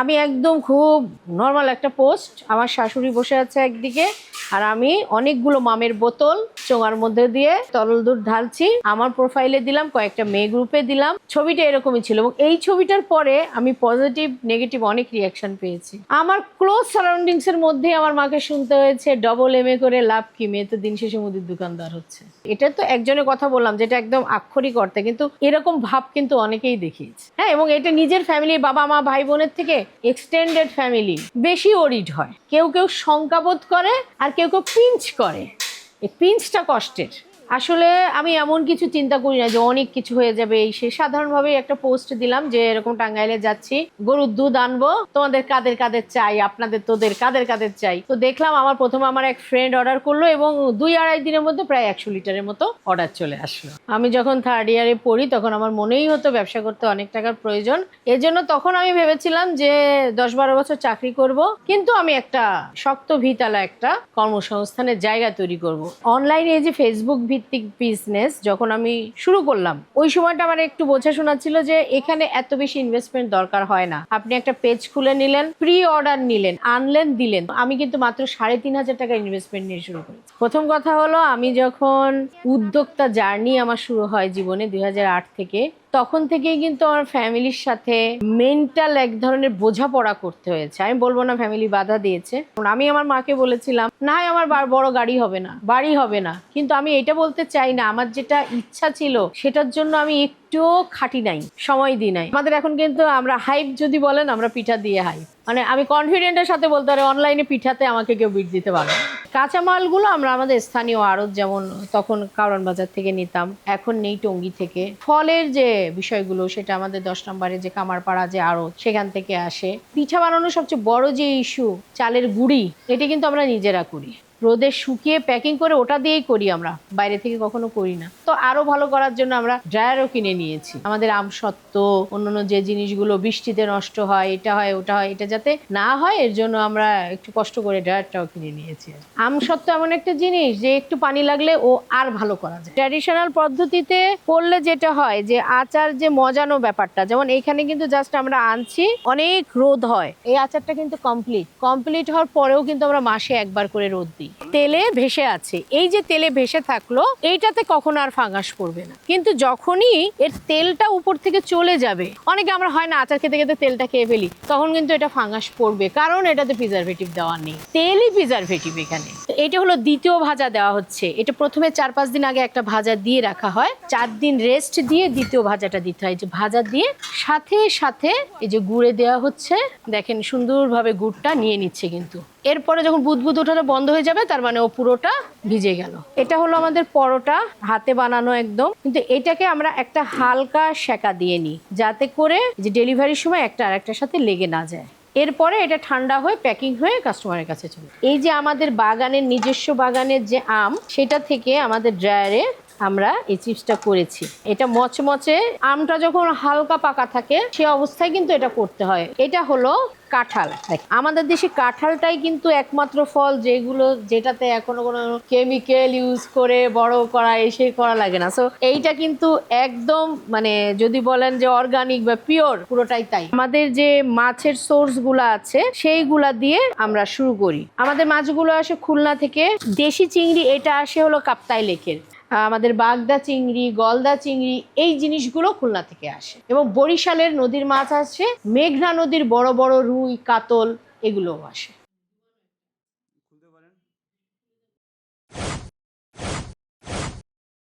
আমি একদম খুব নর্মাল একটা পোস্ট আমার শাশুড়ি বসে আছে একদিকে, আর আমি অনেকগুলো মামের বোতল চোঙার মধ্যে দিয়ে তরল দুধ ঢালছি। আমার প্রোফাইলে দিলাম, কয়েকটা মেয়ে গ্রুপে দিলাম। ছবিটা এরকমই ছিল এবং এই ছবিটার পরে আমি পজিটিভ নেগেটিভ অনেক রিয়াকশন পেয়েছি। আমার ক্লোজ সারাউন্ডিংস এর মধ্যে আমার মাকে শুনতে হয়েছে ডবল এম এ করে লাভ কি? মেয়ে তো দিন শেষে মুদির দোকানদার হচ্ছে। এটা তো একজনের কথা বললাম, যেটা একদম আক্ষরিক অর্থে, কিন্তু এরকম ভাব কিন্তু অনেকেই দেখিয়েছে। হ্যাঁ এবং এটা নিজের ফ্যামিলি বাবা মা ভাই বোনের থেকে এক্সটেন্ডেড ফ্যামিলি বেশি ওরিড হয়। কেউ কেউ শঙ্কাবোধ করে আর কেউ কেউ পিঞ্চ করে। এই পিঞ্চটা কষ্টের। আসলে আমি এমন কিছু চিন্তা করি না যে অনেক কিছু হয়ে যাবে। এই সে সাধারণভাবে একটা পোস্ট দিলাম যে এরকম টাঙ্গাইলে যাচ্ছি, গরুর দুধ আনব, তোমাদের কাদের কাদের চাই, আপনাদের তোদের কাদের কাদের চাই। তো দেখলাম আমার প্রথমে আমার এক ফ্রেন্ড অর্ডার করল এবং দুই আড়াই দিনের মধ্যে প্রায় একশো লিটারের মতো অর্ডার চলে আসলো। আমি যখন থার্ড ইয়ারে পড়ি তখন আমার মনেই হতো ব্যবসা করতে অনেক টাকার প্রয়োজন। এজন্য তখন আমি ভেবেছিলাম যে দশ বারো বছর চাকরি করব, কিন্তু আমি একটা শক্ত ভিতালা একটা কর্মসংস্থানের জায়গা তৈরি করব। অনলাইনে এই যে ফেসবুক ভিত্তিক বিজনেস যখন আমি শুরু করলাম, ওই সময়টা আমার একটু বোঝা শোনা ছিল যে এখানে এত বেশি ইনভেস্টমেন্ট দরকার হয় না। আপনি একটা পেজ খুলে নিলেন প্রি অর্ডার নিলেন, আনলেন, দিলেন। আমি কিন্তু মাত্র সাড়ে তিন হাজার টাকা ইনভেস্টমেন্ট নিয়ে শুরু করি প্রথম কথা হলো, আমি যখন উদ্যোক্তা জার্নি আমার শুরু হয় জীবনে দুই হাজার আট থেকে তখন থেকেই কিন্তু আমার ফ্যামিলির সাথে মেন্টাল এক ধরনের বোঝাপড়া করতে হয়েছে। আমি বলব না ফ্যামিলি বাধা দিয়েছে। আমি আমার মাকে বলেছিলাম, না আমার বড় গাড়ি হবে না, বাড়ি হবে না। কিন্তু আমি এটা বলতে চাই না, আমার যেটা ইচ্ছা ছিল, সেটার জন্য আমি একটুও খাটি নাই, সময় দিই নাই। আমাদের এখন কিন্তু আমরা হাইপ যদি বলেন, আমরা পিঠা দিয়ে হাইপ মানে আমি কনফিডেন্টের সাথে বলতে পারি অনলাইনে পিঠাতে আমাকে কেউ বিট দিতে পারবে। কাঁচামালগুলো আমরা আমাদের স্থানীয় আড়ত যেমন তখন কারণ বাজার থেকে নিতাম, এখন নেই টঙ্গি থেকে। ফলের যে বিষয়গুলো, সেটা আমাদের দশ নম্বরে যে কামারপাড়া যে আড়ত, সেখান থেকে আসে। পিঠা বানানোর সবচেয়ে বড় যে ইস্যু চালের গুঁড়ি, এটা কিন্তু আমরা নিজেরা করি। রোদে শুকিয়ে প্যাকিং করে ওটা দিয়েই করি আমরা। বাইরে থেকে কখনো করি না। তো আরও ভালো করার জন্য আমরা ড্রায়ারও কিনে নিয়েছি। আমাদের আমসত্ত্ব অন্যান্য যে জিনিসগুলো বৃষ্টিতে নষ্ট হয়, এটা হয়, ওটা হয়, এটা যাতে না হয়, এর জন্য আমরা একটু কষ্ট করে ড্রায়ারটাও কিনে নিয়েছি আম আমসত্ত্ব এমন একটা জিনিস যে একটু পানি লাগলে ও আর ভালো করা যায়। ট্র্যাডিশনাল পদ্ধতিতে করলে যেটা হয় যে আচার যে মজানো ব্যাপারটা, যেমন এখানে কিন্তু জাস্ট আমরা আনছি, অনেক রোদ হয়। এই আচারটা কিন্তু কমপ্লিট কমপ্লিট হওয়ার পরেও কিন্তু আমরা মাসে একবার করে রোদ দিই। তেলে ভেসে আছে। এই যে তেলে ভেসে থাকল, এইটাতে কখনো আর ফাঙ্গাস পড়বে না। কিন্তু যখনই এর তেলটা উপর থেকে চলে যাবে, অনেকে আমরা হয় না, আচার খেতে খেতে তেলটা খেয়ে ফেলি, তখন কিন্তু এটা ফাঙ্গাস পড়বে, কারণ এটাতে প্রিজারভেটিভ দেওয়া নেই। তেলই প্রিজারভেটিভ এখানে। এটা হলো দ্বিতীয় ভাজা দেওয়া হচ্ছে। এটা প্রথমে চার পাঁচ দিন আগে একটা ভাজা দিয়ে রাখা হয়। চার দিন রেস্ট দিয়ে দ্বিতীয় ভাজাটা দিতে হয়। যে ভাজা দিয়ে সাথে সাথে এই যে গুড়ে দেওয়া হচ্ছে, দেখেন সুন্দরভাবে গুড়টা নিয়ে নিচ্ছে কিন্তু। এরপরে যখন বুদবুদ ওঠানো বন্ধ হয়ে যাবে, তার মানে ও পুরোটা ভিজে গেল। এটা হলো আমাদের পরোটা, হাতে বানানো একদম। কিন্তু এটাকে আমরা একটা হালকা সেকা দিয়ে নিই, যাতে করে যে ডেলিভারির সময় একটা আরেকটার সাথে লেগে না যায়। এরপরে এটা ঠান্ডা হয়ে প্যাকিং হয়ে কাস্টমারের কাছে চলে এই যে আমাদের বাগানের নিজস্ব বাগানের যে আম, সেটা থেকে আমাদের ড্রায়ারে আমরা এই চিপসটা করেছি। এটা মচমচে, আমটা যখন হালকা পাকা থাকে, সে অবস্থায় কিন্তু এটা করতে হয়। এটা হলো কাঁঠাল। আমাদের দেশে কাঁঠালটাই কিন্তু একমাত্র ফল যেগুলো, যেটাতে এখনও কোনো কেমিক্যাল ইউজ করে, বড় করা, এসে করা লাগে না। সো এইটা কিন্তু একদম মানে যদি বলেন যে অর্গানিক বা পিওর পুরোটাই তাই। আমাদের যে মাছের সোর্সগুলা আছে, সেইগুলা দিয়ে আমরা শুরু করি। আমাদের মাছগুলো আসে খুলনা থেকে। দেশি চিংড়ি, এটা আসে হলো কাপ্তাই লেকের। আমাদের বাগদা চিংড়ি, গলদা চিংড়ি, এই জিনিসগুলো খুলনা থেকে আসে। এবং বরিশালের নদীর মাছ আসে মেঘনা নদীর বড় বড় রুই, কাতল, এগুলোও আসে।